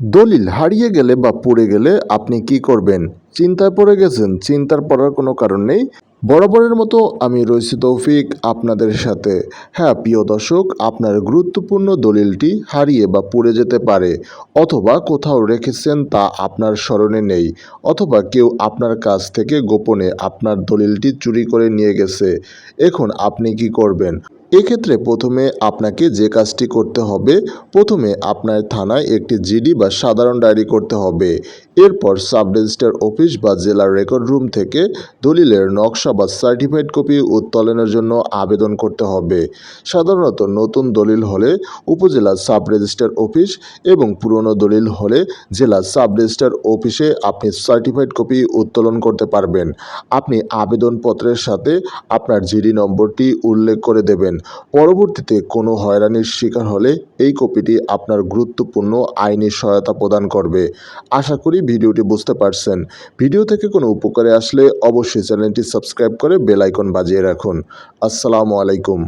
দলিল হারিয়ে গেলে বা পড়ে গেলে আপনি কি করবেন? চিন্তায় পড়ে গেছেন? চিন্তার পড়ার কোনো কারণ নেই? বরাবরের মতো আমি রয়েছি তৌফিক আপনাদের সাথে। হ্যাঁ প্রিয় দর্শক, আপনার গুরুত্বপূর্ণ দলিলটি হারিয়ে বা পড়ে যেতে পারে অথবা কোথাও রেখেছেন তা আপনার স্মরণে নেই অথবা কেউ আপনার কাছ থেকে গোপনে আপনার দলিলটি চুরি করে নিয়ে গেছে। এখন আপনি কি করবেন? এক্ষেত্রে প্রথমে আপনাকে যে কাজটি করতে হবে, প্রথমে আপনার থানায় একটি জিডি বা সাধারণ ডায়েরি করতে হবে। এরপর সাব রেজিস্ট্রার অফিস বা জেলার রেকর্ড রুম থেকে দলিলের নকশা বা সার্টিফাইড কপি উত্তোলনের জন্য আবেদন করতে হবে। সাধারণত নতুন দলিল হলে উপজেলা সাব রেজিস্ট্রার অফিস এবং পুরনো দলিল হলে জেলা সাব রেজিস্ট্রার অফিসে আপনি সার্টিফাইড কপি উত্তোলন করতে পারবেন। আপনি আবেদনপত্রের সাথে আপনার জিডি নম্বরটি উল্লেখ করে দেবেন। পরবর্তীতে কোনো হয়রানির শিকার হলে এই কপিটি আপনার গুরুত্বপূর্ণ আইনি সহায়তা প্রদান করবে। আশা করি ভিডিওটি বুঝতে পারছেন। ভিডিও থেকে কোনো উপকারে আসলে অবশ্যই চ্যানেলটি সাবস্ক্রাইব করে বেলাইকন বাজিয়ে রাখুন। আসসালামু আলাইকুম।